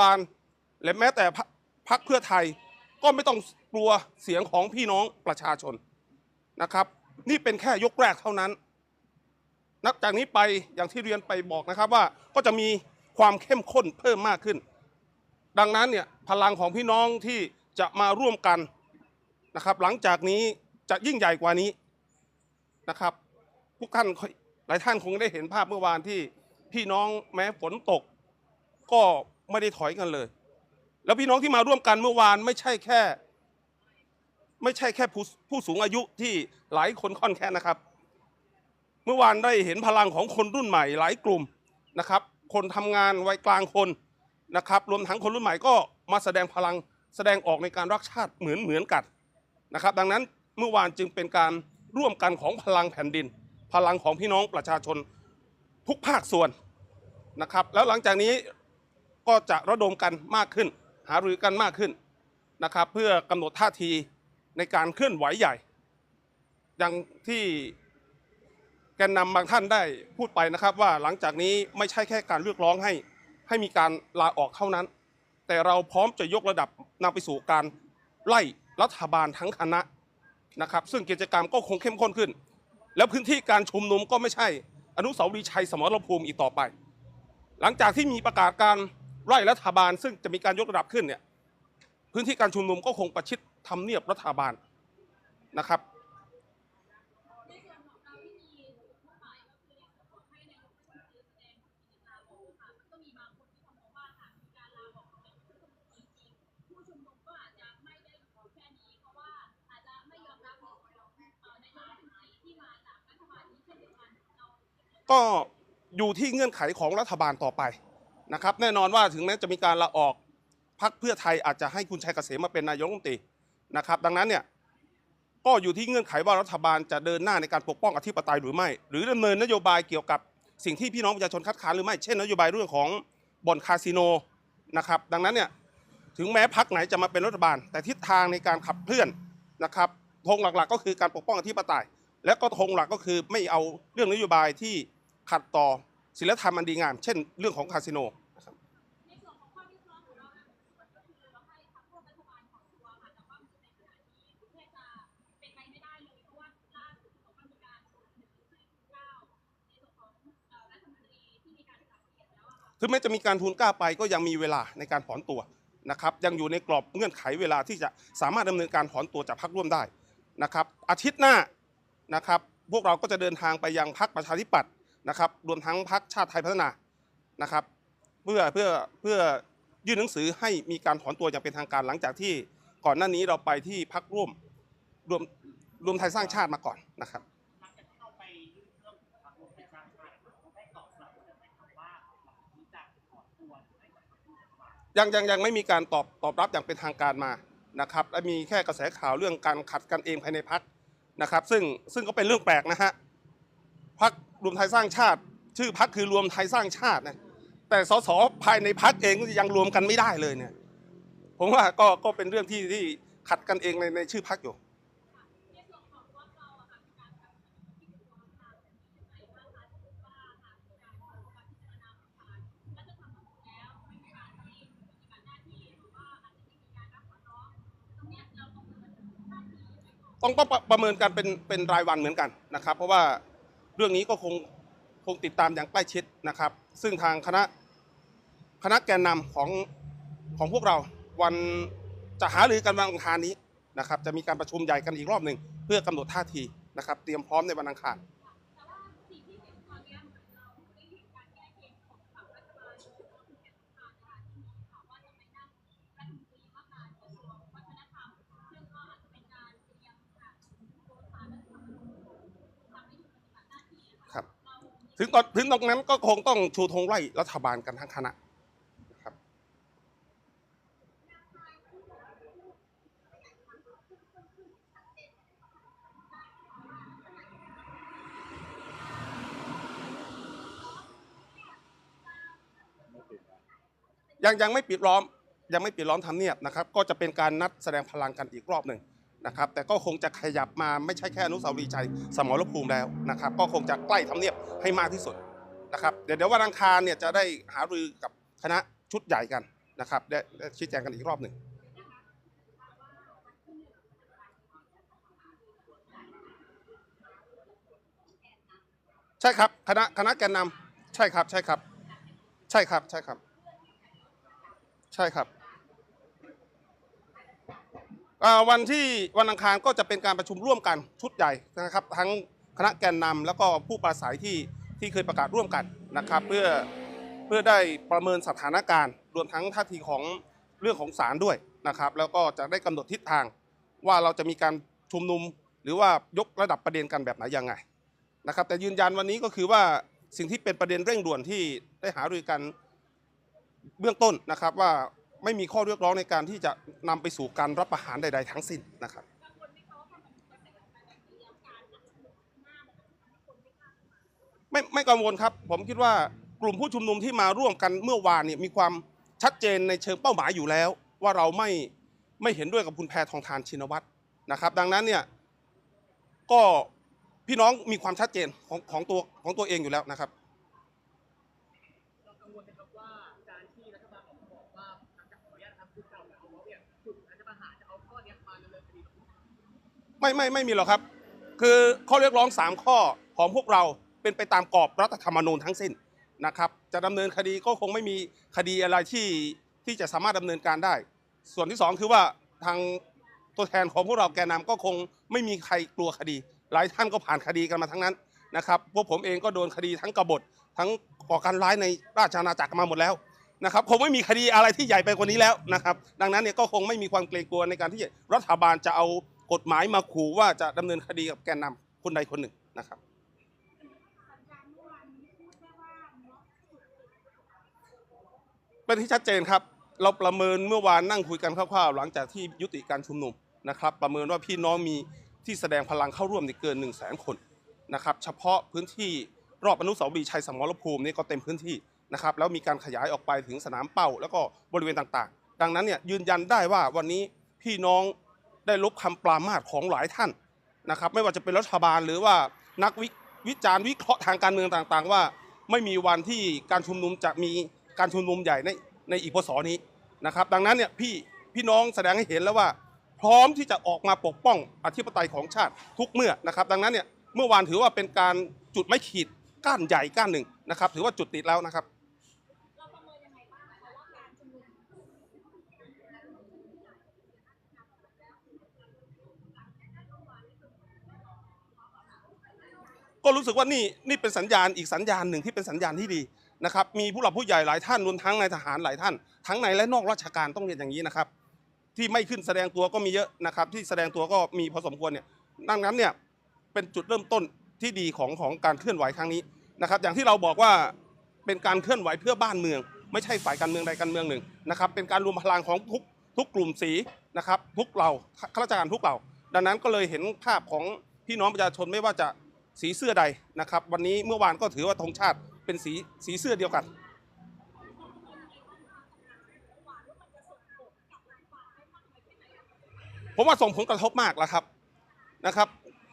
บาล และแม้แต่พรรคพรรคเพื่อไทย ก็ไม่ต้องกลัวเสียงของพี่น้องประชาชนนะครับ นี่เป็นแค่ยกแรกเท่านั้น นับจากนี้ไปอย่างที่เรียนไปบอกนะครับว่าก็จะมีความเข้มข้นเพิ่มมากขึ้น ดังนั้นเนี่ยพลังของพี่น้องที่จะมาร่วมกันนะครับ หลังจากนี้จะยิ่งใหญ่กว่านี้นะครับทุกท่านหลายท่านคงได้เห็นภาพเมื่อวานที่พี่น้องแม้ฝนตก ก็ ไม่ได้ถอยกันเลย แล้วพี่น้องที่มาร่วมกันเมื่อวานไม่ใช่แค่ ไม่ใช่แค่ผู้ผู้สูงอายุที่หลายคนค่อนแค่นะครับ เมื่อวานได้เห็นพลังของคนรุ่นใหม่หลายกลุ่มนะครับ คนทำงานวัยกลางคนนะครับ รวมทั้งคนรุ่นใหม่ก็มาแสดงพลังแสดงออกในการรักชาติเหมือนเหมือนกันนะครับ ดังนั้นเมื่อวานจึงเป็นการร่วมกันของพลังแผ่นดิน พลังของพี่น้องประชาชนทุกภาคส่วนนะครับ แล้วหลังจากนี้ ก็จะระดมกันมากขึ้น หารือกันมากขึ้นนะครับ เพื่อกำหนดท่าทีในการเคลื่อนไหวใหญ่ อย่างที่แกนนำบางท่านได้พูดไปนะครับ ว่าหลังจากนี้ไม่ใช่แค่การเรียกร้องให้ให้มีการลาออกเท่านั้น แต่เราพร้อมจะยกระดับนำไปสู่การไล่รัฐบาลทั้งคณะนะครับ ซึ่งกิจกรรมก็คงเข้มข้นขึ้น แล้วพื้นที่การชุมนุมก็ไม่ใช่อนุสาวรีย์ชัยสมรภูมิอีกต่อไป หลังจากที่มีประกาศการ ไล่รัฐบาล ซึ่งจะมีการยกระดับขึ้นเนี่ยพื้นที่การชุมนุมก็คงประชิดทำเนียบรัฐบาลนะครับก็อยู่ที่เงื่อนไขของรัฐบาลต่อไป นะครับแน่นอนว่าถึงแม้จะมีการลาออกพรรคเพื่อไทยอาจจะให้คุณชัยเกษมมาเป็นนายกรัฐมนตรีนะครับ ดังนั้นเนี่ยก็อยู่ที่เงื่อนไขว่ารัฐบาลจะเดินหน้าในการปกป้องอธิปไตยหรือไม่ หรือดำเนินนโยบายเกี่ยวกับสิ่งที่พี่น้องประชาชนคัดค้านหรือไม่ เช่นนโยบายเรื่องของบ่อนคาสิโนนะครับ ดังนั้นเนี่ยถึงแม้พรรคไหนจะมาเป็นรัฐบาล แต่ทิศทางในการขับเคลื่อนนะครับธงหลักๆ ก็คือการปกป้องอธิปไตย และก็ธงหลักก็คือไม่เอาเรื่องนโยบายที่ขัดต่อศีลธรรมอันดีงาม เช่น เรื่องของคาสิโน ถึงแม้จะมีการทูลกล้าไปก็ยังมีเวลาในการถอนตัวนะครับยังอยู่ในกรอบเงื่อนไขเวลาที่จะสามารถดำเนินการถอนตัวจากพรรคร่วมได้นะครับอาทิตย์หน้านะครับพวกเราก็จะเดินทางไปยังพรรคประชาธิปัตย์นะครับรวมทั้งพรรคชาติไทยพัฒนานะครับเพื่อเพื่อเพื่อยื่นหนังสือให้มีการถอนตัวอย่างเป็นทางการหลังจากที่ก่อนหน้านี้เราไปที่พรรคร่วมรวมรวมไทยสร้างชาติมาก่อนนะครับ ยังยังยังไม่มีการตอบตอบรับอย่างเป็นทางการมานะครับและมีแค่กระแสข่าวเรื่องการขัดกันเองภายในพักนะครับ ซึ่งซึ่งก็เป็นเรื่องแปลกนะฮะพักรวมไทยสร้างชาติ ชื่อพักคือรวมไทยสร้างชาตินะแต่สสภายในพักเองก็ยังรวมกันไม่ได้เลยเนี่ยผมว่าก็ก็เป็นเรื่องที่ที่ขัดกันเองในในชื่อพักอยู่ ต้องต้องประประเมินกันเป็นเป็นรายวันเหมือนกันนะครับ เพราะว่าเรื่องนี้ก็คงคงติดตามอย่างใกล้ชิดนะครับ ซึ่งทางคณะคณะแกนนำของของพวกเราวันจะหารือกันวันอังคารนี้นะครับ จะมีการประชุมใหญ่กันอีกรอบหนึ่งเพื่อกำหนดท่าทีนะครับ เตรียมพร้อมในวันอังคาร ถึงตอนถึงตรงนั้นก็คงต้องชูธงไล่รัฐบาลกันทั้งคณะนะครับยังยังไม่ปิดล้อมยังไม่ปิดล้อมทำเนียบนะครับ ก็จะเป็นการนัดแสดงพลังกันอีกรอบหนึ่ง นะครับแต่ก็คงจะขยับมาไม่ใช่แค่อนุสาวรีย์ชัยสมรภูมิแล้วนะครับ ก็คงจะใกล้ทำเนียบให้มากที่สุดนะครับเดี๋ยวเดี๋ยววันอังคารเนี่ยจะได้หารือกับคณะชุดใหญ่กันนะครับได้ได้ชี้แจงกันอีกรอบหนึ่งใช่ครับคณะคณะแกนนำใช่ครับใช่ครับ ใช่ครับใช่ครับ ใช่ครับ วันที่วันอังคารก็จะเป็นการประชุมร่วมกันชุดใหญ่นะครับ ทั้งคณะแกนนำแล้วก็ผู้ปราศัยที่ที่เคยประกาศร่วมกันนะครับ เพื่อเพื่อได้ประเมินสถานการณ์ รวมทั้งท่าทีของเรื่องของศาลด้วยนะครับ แล้วก็จะได้กำหนดทิศทางว่าเราจะมีการชุมนุม หรือว่ายกระดับประเด็นกันแบบไหนยังไงนะครับ แต่ยืนยันวันนี้ก็คือว่าสิ่งที่เป็นประเด็นเร่งด่วนที่ได้หารือกันเบื้องต้นนะครับว่า ไม่มีข้อเรียกร้องในการที่จะนำไปสู่การรับประหารใด ๆ ทั้งสิ้นนะครับ ไม่ไม่กังวลครับ ผมคิดว่ากลุ่มผู้ชุมนุมที่มาร่วมกันเมื่อวานเนี่ยมีความชัดเจนในเชิงเป้าหมายอยู่แล้ว ว่าเราไม่ไม่เห็นด้วยกับคุณแพทองทานชินวัตรนะครับ ดังนั้นเนี่ยก็พี่น้องมีความชัดเจนของของตัวของตัวเองอยู่แล้วนะครับ ไม่ไม่ไม่มีหรอกครับ คือข้อเรียกร้อง 3 ข้อของพวกเราเป็นไปตามกรอบรัฐธรรมนูญทั้งสิ้นนะครับ จะดำเนินคดีก็คงไม่มีคดีอะไรที่ที่จะสามารถดำเนินการได้ ส่วนที่ 2 คือว่าทางตัวแทนของพวกเราแกนนำก็คงไม่มีใครกลัวคดี หลายท่านก็ผ่านคดีกันมาทั้งนั้นนะครับพวกผมเองก็โดนคดีทั้งกบฏทั้งก่อการร้ายในราชอาณาจักรมาหมดแล้วนะครับคงไม่มีคดีอะไรที่ใหญ่ไปกว่านี้แล้วนะครับ ดังนั้นเนี่ยก็คงไม่มีความเกรงกลัวในการที่รัฐบาลจะเอา กฎหมายมาขู่ว่าจะดำเนินคดีกับแกนนำคนใดคนหนึ่งนะครับ เป็นที่ชัดเจนครับ เราประเมินเมื่อวานนั่งคุยกันคร่าวๆหลังจากที่ยุติการชุมนุมนะครับ ประเมินว่าพี่น้องมีที่แสดงพลังเข้าร่วมเกิน1 0 0 0 0แสนคนนะครับ เฉพาะพื้นที่รอบอนุสาวรีย์ชัยสมรภูมินี่ก็เต็มพื้นที่นะครับแล้วมีการขยายออกไปถึงสนามเป้า แล้วก็บริเวณต่างๆ ดังนั้นเนี่ยยืนยันได้ว่าวันนี้พี่น้อง ได้ลบคำปรามาสของหลายท่านนะครับ ไม่ว่าจะเป็นรัฐบาลหรือว่านักวิวิจารณ์วิเคราะห์ทางการเมืองต่างๆ ว่า ไม่มีวันที่การชุมนุมจะมีการชุมนุมใหญ่ในในอีกพศนี้นะครับ ดังนั้นเนี่ยพี่พี่น้องแสดงให้เห็นแล้วว่า พร้อมที่จะออกมาปกป้องอธิปไตยของชาติทุกเมื่อนะครับ ดังนั้นเนี่ยเมื่อวานถือว่าเป็นการจุดไม่ขีดก้านใหญ่ก้านหนึ่งนะครับ ถือว่าจุดติดแล้วนะครับ เราประเมินยังไงบ้างคะว่าการชุมนุม ก็รู้สึกว่านี่นี่เป็นสัญญาณอีกสัญญาณหนึ่งที่เป็นสัญญาณที่ดีนะครับมีผู้หลักผู้ใหญ่หลายท่านรวมทั้งนายทหารหลายท่าน ทั้งในและนอกราชการต้องเรียนอย่างนี้นะครับ ที่ไม่ขึ้นแสดงตัวก็มีเยอะนะครับ ที่แสดงตัวก็มีพอสมควรเนี่ยดังนั้นเนี่ยเป็นจุดเริ่มต้นที่ดีของของการเคลื่อนไหวครั้งนี้นะครับ อย่างที่เราบอกว่าเป็นการเคลื่อนไหวเพื่อบ้านเมือง ไม่ใช่ฝ่ายการเมืองใดการเมืองหนึ่งนะครับ เป็นการรวมพลังของทุกทุกกลุ่มสีนะครับ ทุกเราข้าราชการทุกเรา ดังนั้นก็เลยเห็นภาพของพี่น้องประชาชนไม่ว่าจะ สีเสื้อใดนะครับ วันนี้เมื่อวานก็ถือว่าธงชาติเป็นสีสีเสื้อเดียวกันผมว่าส่งผลกระทบมากแล้วครับนะครับ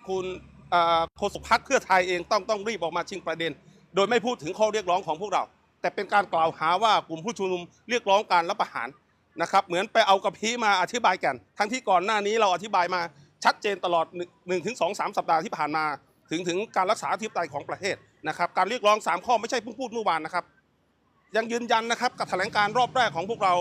คุณโฆษกพักเพื่อไทยเองต้องต้องรีบออกมาชิงประเด็น โดยไม่พูดถึงข้อเรียกร้องของพวกเรา แต่เป็นการกล่าวหาว่ากลุ่มผู้ชุมนุมเรียกร้องการรับประหารนะครับ เหมือนไปเอากระพี้มาอธิบายกัน ทั้งที่ก่อนหน้านี้เราอธิบายมาชัดเจนตลอด1นถึงสองสามสัปดาห์ที่ผ่านมา ถึงถึงการรักษาอธิปไตยของประเทศนะครับ การเรียกร้อง 3 ข้อไม่ใช่เพิ่งพูดเมื่อวานนะครับ ยังยืนยันนะครับกับแถลงการรอบแรกของพวกเรา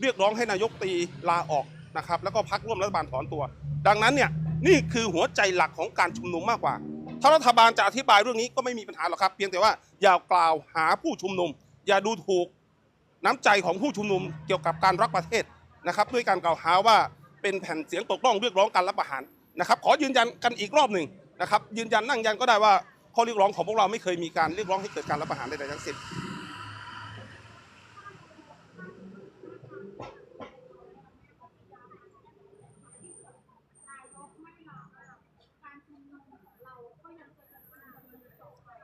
เรียกร้องให้นายกตีลาออกนะครับ แล้วก็พักร่วมรัฐบาลถอนตัว ดังนั้นเนี่ยนี่คือหัวใจหลักของการชุมนุมมากกว่า ถ้ารัฐบาลจะอธิบายเรื่องนี้ก็ไม่มีปัญหาหรอกครับ เพียงแต่ว่าอย่ากล่าวหาผู้ชุมนุม อย่าดูถูกน้ำใจของผู้ชุมนุมเกี่ยวกับการรักประเทศนะครับ ด้วยการกล่าวหาว่าเป็นแผ่นเสียงปกป้องเรียกร้องการรับประหารนะครับ ขอยืนยันกันอีกรอบหนึ่ง นะครับยืนยันนั่งยันก็ได้ว่าข้อเรียกร้องของพวกเราไม่เคยมีการเรียกร้องให้เกิดการรับประหารใดๆทั้งสิ้น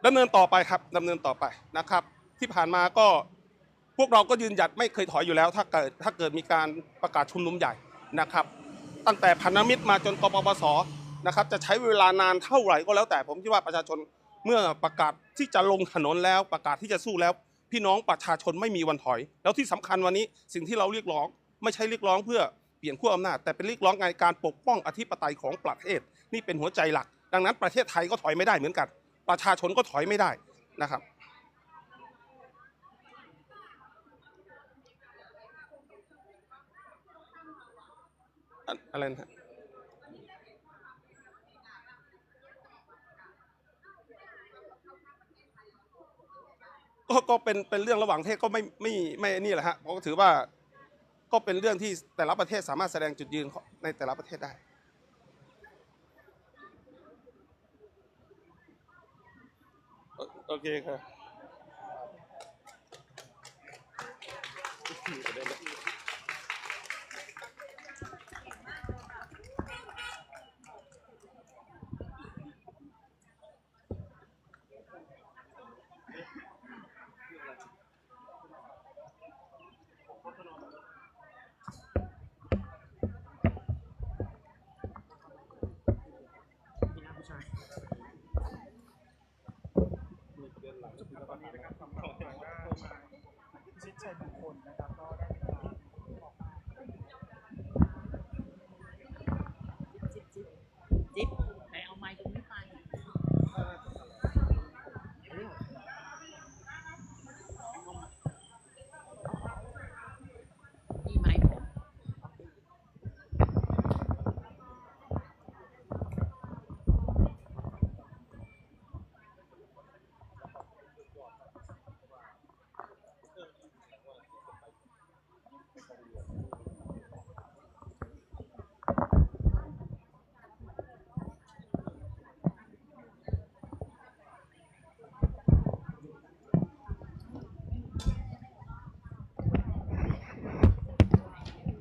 ดำเนินต่อไปครับดำเนินต่อไปนะครับ ที่ผ่านมาก็พวกเราก็ยืนหยัดไม่เคยถอยอยู่แล้ว ถ้าเกิดถ้าเกิดมีการประกาศชุมนุมใหญ่นะครับ ตั้งแต่พันธมิตรมาจนกปปส นะครับจะใช้เวลานานเท่าไหร่ก็แล้วแต่ผมคิดว่าประชาชนเมื่อประกาศที่จะลงถนนแล้วประกาศที่จะสู้แล้ว พี่น้องประชาชนไม่มีวันถอย แล้วที่สำคัญวันนี้สิ่งที่เราเรียกร้อง ไม่ใช่เรียกร้องเพื่อเปลี่ยนขั้วอำนาจแต่เป็นเรียกร้องในการปกป้องอธิปไตยของประเทศ นี่เป็นหัวใจหลัก ดังนั้นประเทศไทยก็ถอยไม่ได้เหมือนกัน ประชาชนก็ถอยไม่ได้นะครับอะอะไรนะ ก็ก็เป็นเป็นเรื่องระหว่างประเทศก็ไม่ไม่ไม่นี่แหละฮะเพราะก็ถือว่าก็เป็นเรื่องที่แต่ละประเทศสามารถแสดงจุดยืนในแต่ละประเทศได้ โอโอเคครับ ชิดชัยคลนะครับก็ได้มีการออกมา จิ๊บจิ๊บจิ๊บไปเอาไม้ตรงนี้ไปนี่ไม้ผม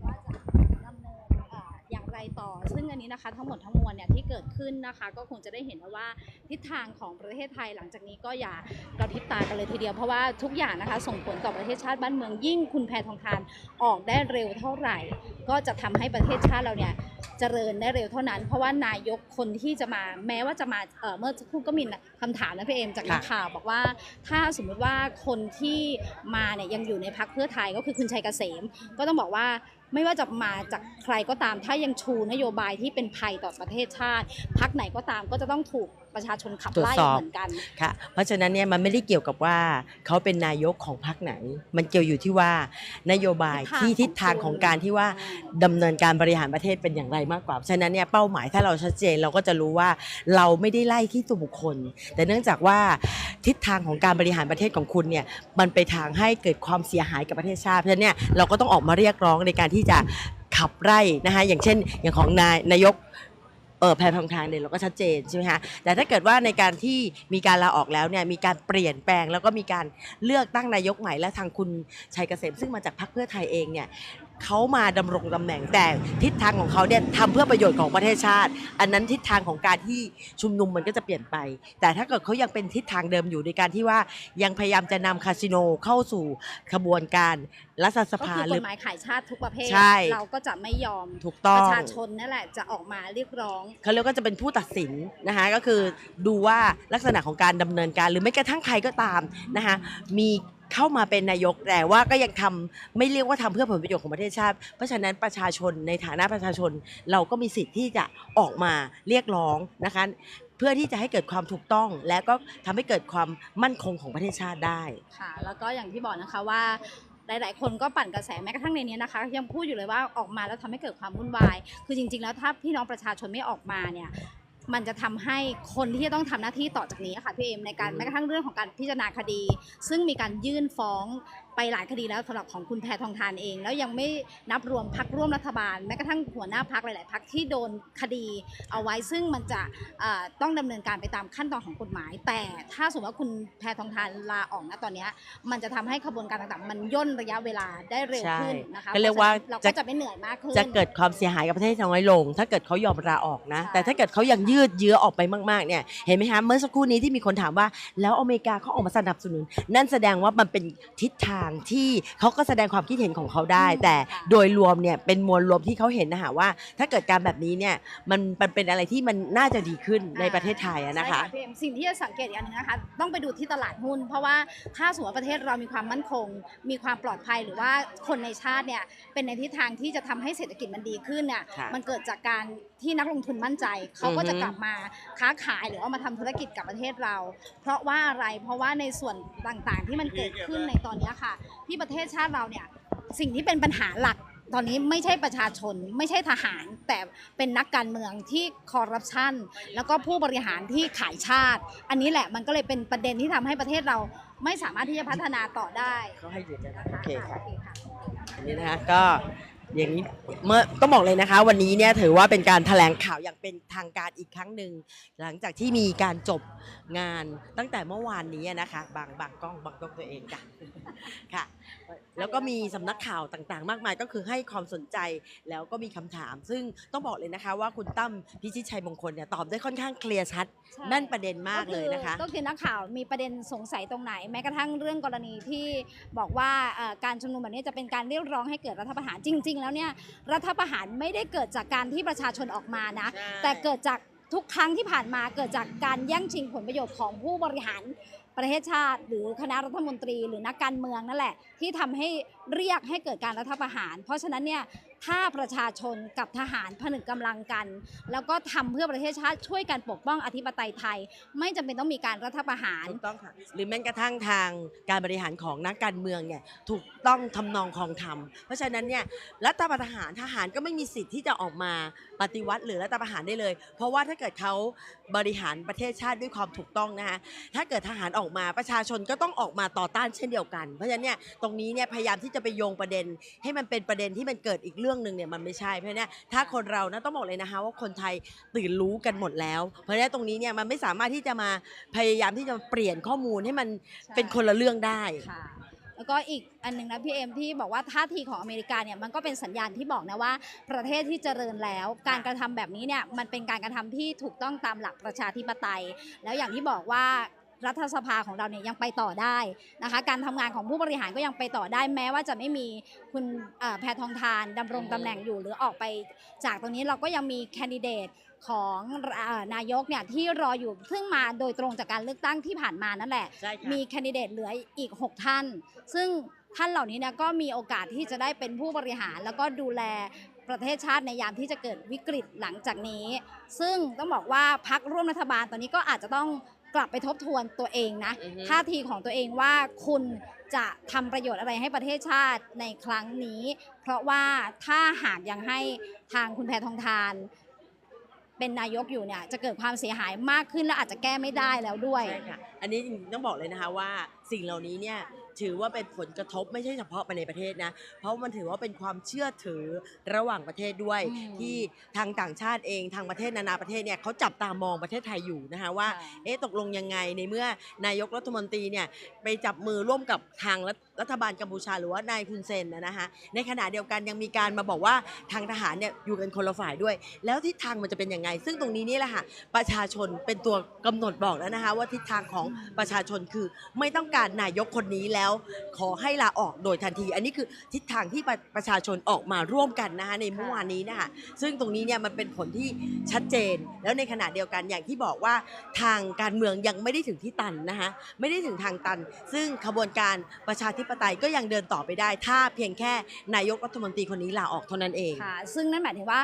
ว่าจะดำเนินเอ่ออย่างไรต่ งอันนี้นะคะ ทั้งหมดทั้งมวลเนี่ยที่เกิดขึ้นนะคะ ก็คงจะได้เห็นว่าทิศทางของประเทศไทยหลังจากนี้ก็อย่ากระพริบตากันเลยทีเดียวเพราะว่าทุกอย่างนะคะส่งผลต่อประเทศชาติบ้านเมืองยิ่งคุณแพทองทานออกได้เร็วเท่าไหร่ ก็จะทำให้ประเทศชาติเราเนี่ยเจริญได้เร็วเท่านั้น เพราะว่านายกคนที่จะมาแม้ว่าจะมาเมื่อสักครู่ก็มีคำถามนะพี่เอมจากนักข่าวบอกว่า ถ้าสมมุติว่าคนที่มาเนี่ยยังอยู่ในพักเพื่อไทยก็คือคุณชัยเกษม ก็ต้องบอกว่าไม่ว่าจะมาจากใครก็ตามถ้ายังชูนโยบายที่เป็นภัยต่อประเทศชาติพักไหนก็ตามก็จะต้องถูกประชาชนขับไล่เหมือนกันค่ะเพราะฉะนั้นเนี่ยมันไม่ได้เกี่ยวกับว่าเขาเป็นนายกของพรรคไหน มันเกี่ยวอยู่ที่ว่านโยบายที่ทิศทางของการที่ว่าดำเนินการบริหารประเทศเป็นอย่างไรมากกว่าฉะนั้นเนี่ยเป้าหมายถ้าเราชัดเจนเราก็จะรู้ว่าเราไม่ได้ไล่ที่ตัวบุคคล แต่เนื่องจากว่าทิศทางของการบริหารประเทศของคุณเนี่ยมันไปทางให้เกิดความเสียหายกับประเทศชาติเพราะฉะนั้นเนี่ยเราก็ต้องออกมาเรียกร้องในการที่ที่จะขับไล่นะคะอย่างเช่น อย่างของนายนายกเออแพทองทางเนี่ยเราก็ชัดเจนใช่ไหมคะแต่ถ้าเกิดว่าในการที่มีการลาออกแล้วเนี่ยมีการเปลี่ยนแปลงแล้วก็มีการเลือกตั้งนายกใหม่และทางคุณชัยเกษมซึ่งมาจากพรรคเพื่อไทยเองเนี่ย เขามาดำรงตำแหน่งแต่ทิศทางของเขาเนี่ยทำเพื่อประโยชน์ของประเทศชาติ อันนั้นทิศทางของการที่ชุมนุมมันก็จะเปลี่ยนไป แต่ถ้าเกิดเขายังเป็นทิศทางเดิมอยู่ในการที่ว่ายังพยายามจะนำคาสิโนเข้าสู่ขบวนการรัฐสก็ภาคือกหรืฎอหมายขายชาติทุกประเภทใช่เราก็จะไม่ยอมถูกต้อปงระชาชนนั่นแหละจะออกมาเรียกร้องเขาเรียกว่าจะเป็นผู้ตัดสินนะคะก็คือดูว่าลักษณะของการดำเนินการ หรือไม่กระทั่งใครก็ตามนะคะมี เข้ามาเป็นนายกแต่ว่าก็ยังทำไม่เรียกว่าทำเพื่อผลประโยชน์ของประเทศชาติ เพราะฉะนั้นประชาชนในฐานะประชาชน เราก็มีสิทธิ์ที่จะออกมาเรียกร้องนะคะเพื่อที่จะให้เกิดความถูกต้อง และก็ทำให้เกิดความมั่นคงของประเทศชาติได้ค่ะ แล้วก็อย่างที่บอกนะคะว่าหลาย ๆ คนก็ปั่นกระแสแม้กระทั่งในนี้นะคะ ยังพูดอยู่เลยว่าออกมาแล้วทำให้เกิดความวุ่นวาย คือจริง ๆ แล้วถ้าพี่น้องประชาชนไม่ออกมาเนี่ย มันจะทำให้คนที่จะต้องทำหน้าที่ต่อจากนี้ค่ะพี่เอมในการแม้กระทั่งเรื่องของการพิจารณาคดี ซึ่งมีการยื่นฟ้อง ไปหลายคดีแล้วสำหรับของคุณแพทองทานเอง แล้วยังไม่นับรวมพักร่วมรัฐบาล แม้กระทั่งหัวหน้าพักหลาย ๆ พักที่โดนคดีเอาไว้ซึ่งมันจะเอ่อต้องดำเนินการไปตามขั้นตอนของกฎหมาย แต่ถ้าสมมติว่าคุณแพทองทานลาออกนะตอนเนี้ยมันจะทำให้ขบวนการต่าง ๆ มันย่นระยะเวลาได้เร็วขึ้นนะคะก็เรียกว่าพะฉะนั้นเราก็จะไม่เหนื่อยมากขึ้นจะเกิดความเสียหายกับประเทศน้อยลง ถ้าเกิดเขายอมลาออกนะใช่แต่ถ้าเกิดเขายังยืดเยื้อออกไปมาก ๆ เนี่ยเห็นไหมคะเมื่อสักครู่นี้ที่มีคนถามว่า แล้วอเมริกาเขาออกมาสนับสนุน นั่นแสดงว่ามันเป็นทิศทางางที่เขาก็แสดงความคิดเห็นของเขาได้อืมแต่ค่ะโดยรวมเนี่ยเป็นมวลรวมที่เขาเห็นนะคะว่า ถ้าเกิดการแบบนี้เนี่ยมันมันเป็นอะไรที่มันน่าจะดีขึ้นในประเทศไทยอะนะคะ ใช่พี่เอ็มสิ่งที่จะสังเกตอีกอันหนึงนะคะ ต้องไปดูที่ตลาดหุ้น เพราะว่าถ้าสมมติว่าประเทศเรามีความมั่นคง มีความปลอดภัยหรือว่าคนในชาติเนี่ยเป็นในทิศทางที่จะทำให้เศรษฐกิจมันดีขึ้นเนี่ยค่ะมันเกิดจากการที่นักลงทุนมั่นใจ เขาก็จะอือฮึกลับมาค้าขายหรือว่ามาทำธุรกิจกับประเทศเรา เพราะว่าอะไรเพราะว่าในส่วนต่างๆที่มันเกิดขึ้นในตอนเนี้ยค่ะที่ประเทศชาติเราเนี่ยสิ่งที่เป็นปัญหาหลักตอนนี้ไม่ใช่ประชาชนไม่ใช่ทหาร แต่เป็นนักการเมืองที่คอร์รัปชันแล้วก็ผู้บริหารที่ขายชาติ อันนี้แหละมันก็เลยเป็นประเด็นที่ทำให้ประเทศเราไม่สามารถที่จะพัฒนาต่อได้เขาให้หยุดนะนะโอคะเคค่ะโอเคค่ะอันนี้นะคะก็ อย่างนี้เมื่อต้องบอกเลยนะคะ วันนี้เนี่ยถือว่าเป็นการแถลงข่าวอย่างเป็นทางการอีกครั้งหนึ่งหลังจากที่มีการจบงานตั้งแต่เมื่อวานนี้นะคะบางบางกล้องบางกล้องตัวเองจ้ะค่ะ แล้วก็มีสำนักข่าวต่างๆ มากมายก็คือให้ความสนใจแล้วก็มีคำถาม ซึ่งต้องบอกเลยนะคะว่าคุณตั้มพิชิตชัยมงคลเนี่ยตอบได้ค่อนข้างเคลียร์ชัดใช่แน่นประเด็นมากเลยนะคะ ก็คือนักข่าวมีประเด็นสงสัยตรงไหน แม้กระทั่งเรื่องกรณีที่บอกว่าเอ่อการชุมนุมแบบนี้จะเป็นการเรียกร้องให้เกิดรัฐประหารจริง ๆ แล้วเนี่ยรัฐประหารไม่ได้เกิดจากการที่ประชาชนออกมานะ ใช่ แต่เกิดจากทุกครั้งที่ผ่านมาเกิดจากการแย่งชิงผลประโยชน์ของผู้บริหารประเทศชาติ หรือคณะรัฐมนตรี หรือนักการเมืองนั่นแหละที่ทำให้เรียกให้เกิดการรัฐประหาร เพราะฉะนั้นเนี่ย ถ้าประชาชนกับทหารผนึกกำลังกัน แล้วก็ทำเพื่อประเทศชาติช่วยกันปกป้องอธิปไตยไทย ไม่จำเป็นต้องมีการรัฐประหาร ถูกต้องค่ะหรือแม้กระทั่งทางการบริหารของนักการเมืองเนี่ยถูกต้องทำนองคลองธรรม เพราะฉะนั้นเนี่ยรัฐประหารทหารก็ไม่มีสิทธิ์ที่จะออกมาปฏิวัติหรือรัฐประหารได้เลย เพราะว่าถ้าเกิดเขาบริหารประเทศชาติด้วยความถูกต้องนะคะถ้าเกิดทหารออกมาประชาชนก็ต้องออกมาต่อต้านเช่นเดียวกัน เพราะฉะนั้นเนี่ยตรงนี้เนี่ยพยายามที่จะไปโยงประเด็นให้มันเป็นประเด็นที่มันเกิดอีกเรื่องื่องหนึ่งเนี่ยมันไม่ใช่เพราะฉะนั้ยถ้าคนเรานะต้องบอกเลยนะคะว่าคนไทยตื่นรู้กันหมดแล้ว เพราะฉะนั้นตรงนี้เนี่ยมันไม่สามารถที่จะมาพยายามที่จะเปลี่ยนข้อมูลให้มันเป็นคนละเรื่องได้ค่ะแล้วก็อีกอันหนึ่งนะพี่เอ็มที่บอกว่าท่าทีของอเมริกาเนี่ยมันก็เป็นสัญญาณที่บอกนะว่าประเทศที่เจริญแล้ว การกระทำแบบนี้เนี่ยมันเป็นการกระทำที่ถูกต้องตามหลักประชาธิปไตย แล้วอย่างที่บอกว่า รัฐสภาของเราเนี่ยยังไปต่อได้นะคะการทำงานของผู้บริหารก็ยังไปต่อได้แม้ว่าจะไม่มีคุณเอ่อแพทองทานดำรงตำแหน่งอยู่หรือออกไป จากตรงนี้เราก็ยังมีแคนดิเดตของเอ่อนายกเนี่ยที่รออยู่ซึ่งมาโดยตรงจากการเลือกตั้งที่ผ่านมานั่นแหละใช่ค่ะมีแคนดิเดตเหลืออีก 6 ท่าน ซึ่งท่านเหล่านี้เนี่ยก็มีโอกาสที่จะได้เป็นผู้บริหาร แล้วก็ดูแลประเทศชาติในยามที่จะเกิดวิกฤตหลังจากนี้ ซึ่งต้องบอกว่าพักร่วมรัฐบาลตอนนี้ก็อาจจะต้อง กลับไปทบทวนตัวเองนะอือฮึ ท่าทีของตัวเองว่าคุณจะทำประโยชน์อะไรให้ประเทศชาติในครั้งนี้ เพราะว่าถ้าหากยังให้ทางคุณแพทองทาน เป็นนายกอยู่เนี่ยจะเกิดความเสียหายมากขึ้นและอาจจะแก้ไม่ได้แล้วด้วย ใช่ค่ะ อันนี้จริงๆต้องบอกเลยนะคะว่าสิ่งเหล่านี้เนี่ย ถือว่าเป็นผลกระทบไม่ใช่เฉพาะภายในประเทศนะ เพราะมันถือว่าเป็นความเชื่อถือระหว่างประเทศด้วยอืมที่ทางต่างชาติเองทางประเทศนานาประเทศเนี่ยเขาจับตามองประเทศไทยอยู่นะคะว่าเอ๊ะตกลงยังไงในเมื่อนายกรัฐมนตรีเนี่ยไปจับมือร่วมกับทางรัฐรัฐบาลกัมพูชาหรือว่านายคุณเซนนะนะคะในขณะเดียวกันยังมีการมาบอกว่าทางทหารเนี่ยอยู่กันคนละฝ่ายด้วย แล้วทิศทางมันจะเป็นยังไง ซึ่งตรงนี้นี่แหละค่ะประชาชนเป็นตัวกำหนดบอกแล้วนะคะว่าทิศทางของประชาชนคือไม่ต้องการนายกคนนี้แล้วขอให้ลาออกโดยทันที อันนี้คือทิศทางที่ประประชาชนออกมาร่วมกันนะคะในเมื่อวานนี้นะคะซึ่งตรงนี้เนี่ยมันเป็นผลที่ชัดเจน แล้วในขณะเดียวกันอย่างที่บอกว่าทางการเมืองยังไม่ได้ถึงที่ตันนะคะไม่ได้ถึงทางตัน ซึ่งขบวนการประชาธิปไตยก็ยังเดินต่อไปได้ ถ้าเพียงแค่นายกรัฐมนตรีคนนี้ลาออกเท่านั้นเองค่ะซึ่งนั่นหมายถึงว่า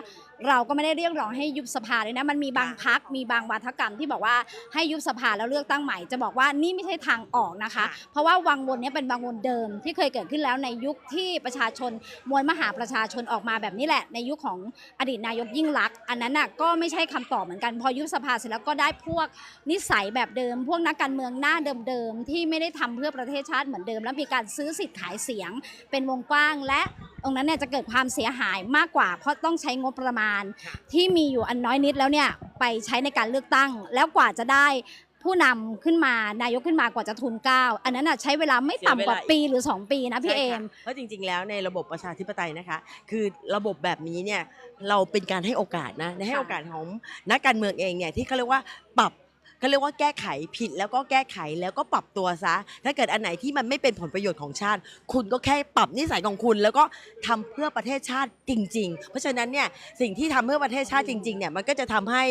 เราก็ไม่ได้เรียกร้องให้ยุบสภาเลยนะมันมีบางพักมีบางวาทกรรมที่บอกว่าให้ยุบสภาแล้วเลือกตั้งใหม่จะบอกว่านี่ไม่ใช่ทางออกนะคะค่ะเพราะว่าวังวนเนี้เป็นวังวนเดิมที่เคยเกิดขึ้นแล้วในยุคที่ประชาชนมวลมหาประชาชนออกมาแบบนี้แหละ ในยุคของอดีตนายกยิ่งลักษณ์อันนั้นน่ะก็ไม่ใช่คำตอบเหมือนกันพอยุบสภาเสร็จแล้วก็ได้พวกนิสัยแบบเดิม พวกนักการเมืองหน้าเดิมๆที่ไม่ได้ทำเพื่อประเทศชาติเหมือนเดิม แล้วมีการซื้อสิทธิ์ขายเสียงเป็นวงกว้างและ ตรงนั้นเนี่ยจะเกิดความเสียหายมากกว่า เพราะต้องใช้งบประมาณ ที่มีอยู่อันน้อยนิดแล้วเนี่ยไปใช้ในการเลือกตั้ง แล้วกว่าจะได้ผู้นำขึ้นมานายกขึ้นมากว่าจะทุนเกล้าอันนั้นน่ะใช้เวลาไม่ต่ำกว่าเสียเวลาปีหรือ 2 ปีนะพี่เอใช่มค่ะเพราะจริง ๆ แล้วในระบบประชาธิปไตยนะคะ คือระบบแบบนี้เนี่ยเราเป็นการให้โอกาสนะในให้ค่ะโอกาสของนักการเมืองเองเนี่ยที่เขาเรียกว่าปรับ เขาเรียกว่าแก้ไขผิดแล้วก็แก้ไขแล้วก็ปรับตัวซะ ถ้าเกิดอันไหนที่มันไม่เป็นผลประโยชน์ของชาติ คุณก็แค่ปรับนิสัยของคุณ แล้วก็ทำเพื่อประเทศชาติจริง ๆ เพราะฉะนั้นเนี่ยสิ่งที่ทำเพื่อประเทศชาติจริงๆเนี่ยมันก็จะทำให้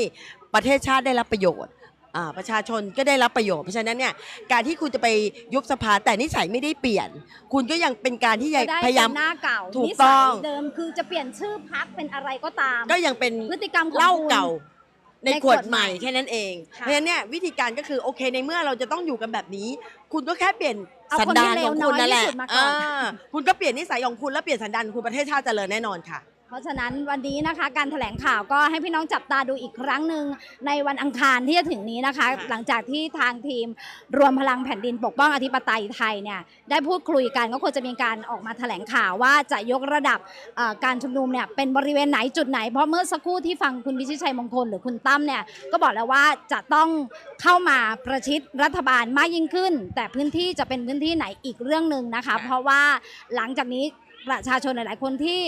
ประเทศชาติได้รับประโยชน์อ่าประชาชนก็ได้รับประโยชน์เพราะฉะนั้นเนี่ยการที่คุณจะไปยุบสภาแต่นิสัยไม่ได้เปลี่ยน คุณก็ยังเป็นการที่จะได้พยายามเป็นหน้าเก่าถูกนิต้สัอยงเดิมคือจะเปลี่ยนชื่อพักเป็นอะไรก็ตาม ก็ยังเป็นพฤติกรรมของเหล้าคุณเก่า ในในขวดขวดใหใหม่ม่แค่นั้นเองค่ะเพราะฉะนั้นเนี่ยวิธีการก็คือโอเคในเมื่อเราจะต้องอยู่กันแบบนี้ คุณก็แค่เปลี่ยนเอาสันคนดาที่นเลขวองน้คุอณยนั่นแหที่ละสุดมาก่อน อ่าคุณก็เปลี่ยนนิสัยของคุณแล้วเปลี่ยนสันดานของคุณประเทศชาติเจริญแน่นอนค่ะ เพราะฉะนั้นวันนี้นะคะการแถลงข่าวก็ให้พี่น้องจับตาดูอีกครั้งหนึ่งในวันอังคารที่จะถึงนี้นะคะค่ะหลังจากที่ทางทีมรวมพลังแผ่นดินปกป้องอธิปไตยไทยเนี่ยได้พูดคุยกันก็ควรจะมีการออกมาแถลงข่าวว่าจะยกระดับเอ่อการชุมนุมเนี่ยเป็นบริเวณไหนจุดไหนเพราะเมื่อสักครู่ที่ฟังคุณพิชิตชัยมงคลหรือคุณตั้มเนี่ยก็บอกแล้วว่าจะต้องเข้ามาประชิดรัฐบาลมากยิ่งขึ้น แต่พื้นที่จะเป็นพื้นที่ไหนอีกเรื่องหนึ่งนะคะค่ะเพราะว่าหลังจากนี้ ประชาชนหลาย ๆ คนที่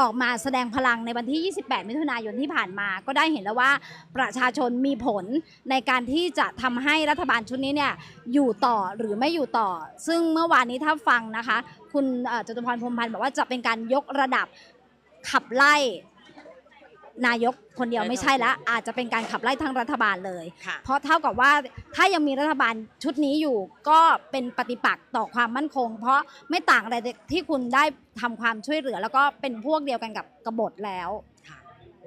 ออกมาแสดงพลังในวันที่ 28 มิถุนายนที่ผ่านมา ก็ได้เห็นแล้วว่าประชาชนมีผลในการที่จะทำให้รัฐบาลชุดนี้เนี่ยอยู่ต่อหรือไม่อยู่ต่อ ซึ่งเมื่อวานนี้ถ้าฟังนะคะ คุณจตุพรพรมพันธ์บอกว่าจะเป็นการยกระดับขับไล่ นายกคนเดียวไม่ใช่แล้วอาจจะเป็นการขับไล่ทั้งรัฐบาลเลยค่ะเพราะเท่ากับว่าถ้ายังมีรัฐบาลชุดนี้อยู่ก็เป็นปฏิปักษ์ต่อความมั่นคง เพราะไม่ต่างอะไรที่คุณได้ทำความช่วยเหลือ แล้วก็เป็นพวกเดียวกันกับกบฏแล้ว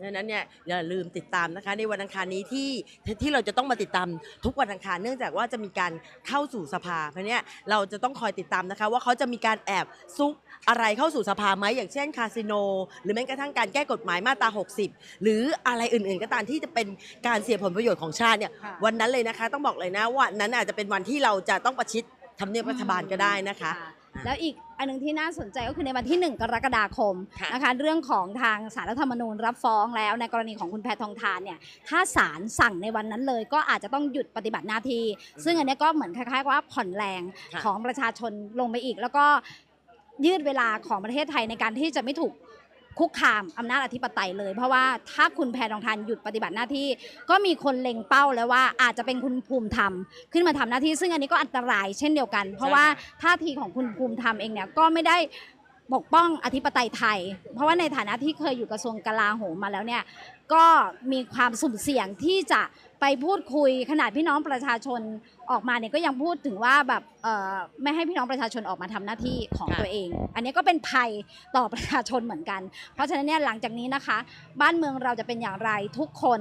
ดังนั้นเนี่ยอย่าลืมติดตามนะคะ ในวันอังคารนี้ที่ที่เราจะต้องมาติดตามทุกวันอังคารเนื่องจากว่าจะมีการเข้าสู่สภา เพราะเนี่ยเราจะต้องคอยติดตามนะคะ ว่าเขาจะมีการแอบซุกอะไรเข้าสู่สภาไหมอย่างเช่นคาสิโน หรือแม้กระทั่งการแก้กฎหมายมาตรา 60 หรืออะไรอื่นๆ ก็ตามที่จะเป็นการเสียผลประโยชน์ของชาติเนี่ยค่ะวันนั้นเลยนะคะ ต้องบอกเลยนะว่านั้นอาจจะเป็นวันที่เราจะต้องประชิดทำเนียบรัฐบาลก็ได้นะคะ แล้วอีกอันหนึงที่น่าสนใจก็คือในวันที่ 1 กรกฎาคมค่ะนะคะเรื่องของทางสารรัฐธรรมนูญรับฟ้องแล้วในกรณีของคุณแพทองทานเนี่ยถ้าศาลสั่งในวันนั้นเลย ก็อาจจะต้องหยุดปฏิบัติหน้าที่ ซึ่งอันเนี้ยก็เหมือนคล้ายๆว่าผ่อนแรงค่ะของประชาชนลงไปอีก แล้วก็ยืดเวลาของประเทศไทยในการที่จะไม่ถูก คุกคามอำนาจอธิปไตยเลย เพราะว่าถ้าคุณแพทองทานหยุดปฏิบัติหน้าที่ ก็มีคนเล็งเป้าแล้วว่าอาจจะเป็นคุณภูมิธรรมขึ้นมาทำหน้าที่ ซึ่งอันนี้ก็อันตรายเช่นเดียวกัน เพราะว่าท่าทีของคุณภูมิธรรมเองเนี่ยก็ไม่ได้ปกป้องอธิปไตยไทย เพราะว่าในฐานะที่เคยอยู่กระทรวงกลาโหมมาแล้วเนี่ย ก็มีความสุ่มเสี่ยงที่จะไปพูดคุยขนาดพี่น้องประชาชนออกมาเนี่ยก็ยังพูดถึงว่าแบบเอ่อไม่ให้พี่น้องประชาชนออกมาทำหน้าที่ของค่ะตัวเอง อันนี้ก็เป็นภัยต่อประชาชนเหมือนกัน เพราะฉะนั้นเนี่ยหลังจากนี้นะคะ บ้านเมืองเราจะเป็นอย่างไรทุกคน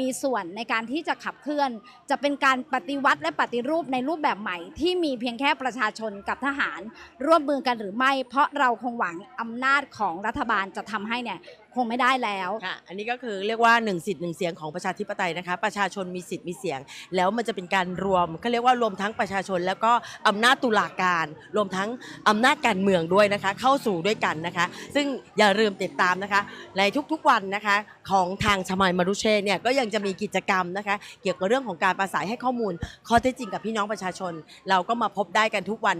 มีส่วนในการที่จะขับเคลื่อน จะเป็นการปฏิวัติและปฏิรูปในรูปแบบใหม่ ที่มีเพียงแค่ประชาชนกับทหาร ร่วมมือกันหรือไม่ เพราะเราคงหวังอำนาจของรัฐบาลจะทำให้เนี่ย คงไม่ได้แล้ว ค่ะ อันนี้ก็คือเรียกว่าหนึ่งสิทธิ์หนึ่งเสียงของประชาธิปไตยนะคะ ประชาชนมีสิทธิ์มีเสียง แล้วมันจะเป็นการรวมเขาเรียกว่ารวมทั้งประชาชน แล้วก็อำนาจตุลาการ รวมทั้งอำนาจการเมืองด้วยนะคะ เข้าสู่ด้วยกันนะคะ ซึ่งอย่าลืมติดตามนะคะ ในทุกๆวันนะคะของทางชมายมารุเชเนี่ยก็ยังจะมีกิจกรรมนะคะ เกี่ยวกับเรื่องของการประสานให้ข้อมูลข้อเท็จจริงกับพี่น้องประชาชน เราก็มาพบได้กันทุกวัน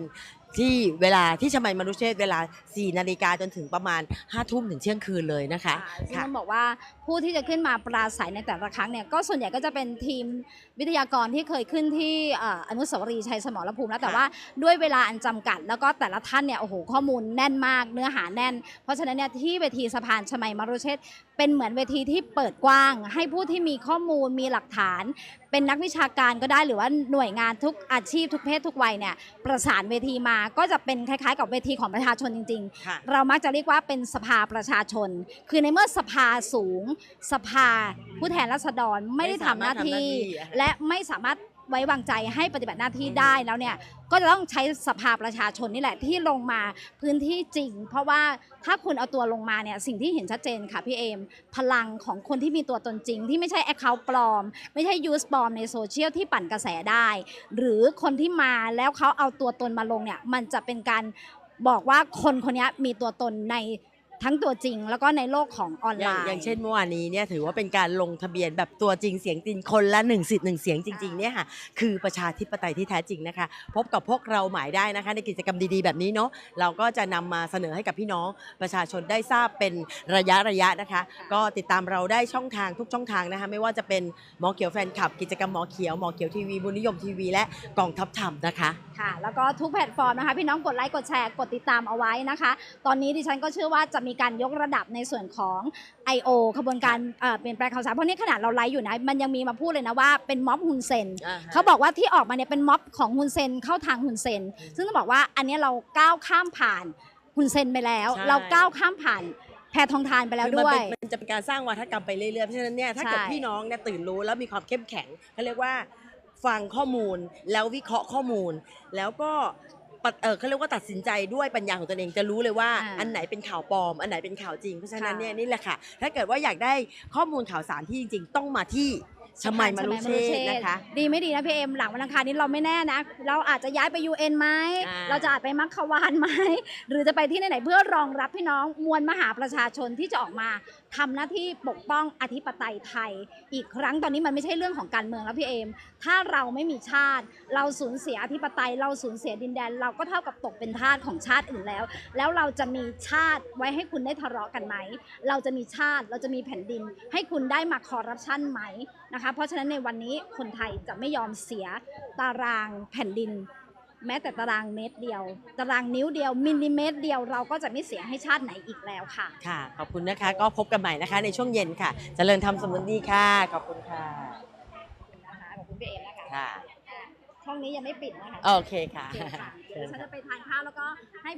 ที่เวลาที่ชมายมารุเชษเวลา 4 นาฬิกาจนถึงประมาณ 5 ทุ่มถึงเที่ยงคืนเลยนะคะซึ่งค่ะ ต้องบอกว่าผู้ที่จะขึ้นมาปราศัยในแต่ละครั้งเนี่ยก็ส่วนใหญ่ก็จะเป็นทีมวิทยากรที่เคยขึ้นที่เอ่ออนุสาวรีย์ชัยสมรภูมิแล้วแต่ค่ะ ว่าด้วยเวลาอันจำกัด แล้วก็แต่ละท่านเนี่ยโอ้โหข้อมูลแน่นมาก เนื้อหาแน่น เพราะฉะนั้นเนี่ยที่เวทีสะพานชมัยมรุเชษฐ์เป็นเหมือนเวทีที่เปิดกว้าง ให้ผู้ที่มีข้อมูลมีหลักฐาน เป็นนักวิชาการก็ได้หรือว่าหน่วยงานทุกอาชีพทุกเพศทุกวัยเนี่ยประสานเวทีมาก็จะเป็นคล้ายๆ กับเวทีของประชาชนจริงๆค่ะเรามักจะเรียกว่าเป็นสภาประชาชน คือในเมื่อสภาสูง สภาผู้แทนราษฎรไม่ได้ทำหน้าที่และไม่สามารถ ไว้วางใจให้ปฏิบัติหน้าที่ได้แล้วเนี่ยก็จะต้องใช้สภาประชาชนนี่แหละที่ลงมาพื้นที่จริง เพราะว่าถ้าคุณเอาตัวลงมาเนี่ยสิ่งที่เห็นชัดเจนค่ะพี่เอม พลังของคนที่มีตัวตนจริง ที่ไม่ใช่แอคเคาท์ปลอม ไม่ใช่ยูสปลอมในโซเชียลที่ปั่นกระแสได้ หรือคนที่มาแล้วเขาเอาตัวตนมาลงเนี่ยมันจะเป็นการบอกว่าคนคนนี้มีตัวตนใน ทั้งตัวจริงแล้วก็ในโลกของออนอไลย่างน์ อย่างเช่นเมื่อวานนี้เนี่ยถือว่าเป็นการลงทะเบียนแบบตัวจริงเสียงจริงคนละหนึ่งสิทธิ์หนึ่งเสียงจริงๆเนี่ยค่ะคือประชาธิปไตยที่แท้จริงนะคะ พบกับพวกเราหมายได้นะคะ ในกิจกรรมดีๆแบบนี้เนาะเราก็จะนำมาเสนอให้กับพี่น้องประชาชนได้ทราบเป็นระยะระยะนะคะ ก็ติดตามเราได้ช่องทางทุกช่องทางนะคะ ไม่ว่าจะเป็นหมอเขียวแฟนคลับ กิจกรรมหมอเขียวหมอเขียวทีวีบุญนิยมทีวีและกองทัพธรรมนะคะ ค่ะแล้วก็ทุกแพลตฟอร์มนะคะ พี่น้องกดไลค์กดแชร์กดติดตามเอาไว้นะคะ ตอนนี้ดิฉันก็เชื่อว่าจะมีการยกระดับในส่วนของ I.O. ขบวนการเอ่อเปลี่ยนแปลงข่าวสารเพราะนี่ขนาดเราไลฟ์อยู่นะมันยังมีมาพูดเลยนะว่าเป็นม็อบฮุนเซนอ่าฮะ เขาบอกว่าที่ออกมาเนี่ยเป็นม็อบของฮุนเซนเข้าทางฮุนเซนซึ่งต้องบอกว่าอันเนี้ยเราก้าวข้ามผ่านฮุนเซนไปแล้ว ใช่ เราก้าวข้ามผ่านแพทองทานไปแล้วคือมันด้วย เป็นมันจะเป็นการสร้างวัฒกรรมไปเรื่อยๆ เพราะฉะนั้นเนี่ยถ้าเกิดใช่พี่น้องเนี่ยตื่นรู้แล้วมีความเข้มแข็งเขาเรียกว่าฟังข้อมูลแล้ววิเคราะห์ข้อมูล แล้วก็ ปะเออเขาเรียกว่าตัดสินใจด้วยปัญญาของตนเองจะรู้เลยว่าอ่าอันไหนเป็นข่าวปลอม อันไหนเป็นข่าวจริง เพราะฉะนั้นค่ะ เนี่ยนี่แหละค่ะ ถ้าเกิดว่าอยากได้ข้อมูลข่าวสารที่จริง ๆ ต้องมาที่ ชมัยมารุเชษฐ์นะคะ ดีไม่ดีนะพี่เอ็มหลังวันอังคารนี้เราไม่แน่นะ เราอาจจะย้ายไป UN ไหมอ่าเราจะอาจไปมัคควานไหม หรือจะไปที่ไหนๆเพื่อรองรับพี่น้องมวลมหาประชาชนที่จะออกมาทำหน้าที่ปกป้องอธิปไตยไทย อีกครั้งตอนนี้มันไม่ใช่เรื่องของการเมืองแล้วพี่เอมถ้าเราไม่มีชาติ เราสูญเสียอธิปไตย เราสูญเสียดินแดน เราก็เท่ากับตกเป็นทาสของชาติอื่นแล้ว แล้วเราจะมีชาติไว้ให้คุณได้ทะเลาะกันไหม เราจะมีชาติ เราจะมีแผ่นดิน ให้คุณได้มาคอร์รัปชันไหมนะคะ เพราะฉะนั้นในวันนี้คนไทยจะไม่ยอมเสียตารางแผ่นดิน แม้แต่ตารางเมตรเดียว ตารางนิ้วเดียวมิลลิเมตรเดียวเราก็จะไม่เสียให้ชาติไหนอีกแล้วค่ะ ค่ะ ขอบคุณนะคะ ก็พบกันใหม่นะคะ ในช่วงเย็นค่ะเจริญธรรมสมบูรณ์ดีค่ะ ขอบคุณค่ะนะคะขอบคุณพี่เอมนะคะค่ะ ช่องนี้ยังไม่ปิดนะคะโอเคค่ะ โอเคค่ะเดี๋ยวฉันจะไปทานข้าวแล้วก็ให้